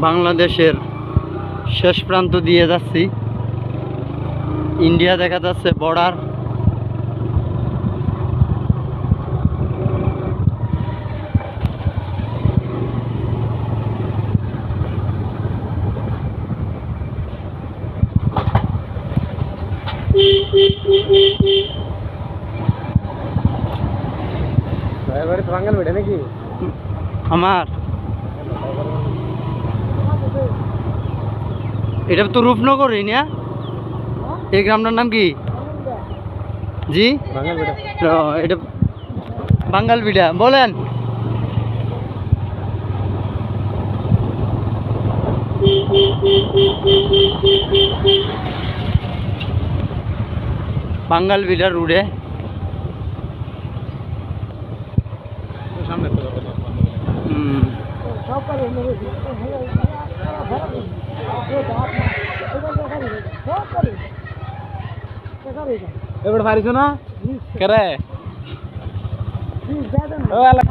বাংলাদেশের শেষ প্রান্ত দিয়ে যাচ্ছি। ইন্ডিয়া দেখা যাচ্ছে বর্ডার আমার? এটা তো রূপনগরই না? এই গ্রামটার নাম কি? জি? এটা বাঙ্গাল বিড়া বলেন বাঙ্গাল বিড়া রুডে সামনে এবারে পারিছ না কেরে ও আলা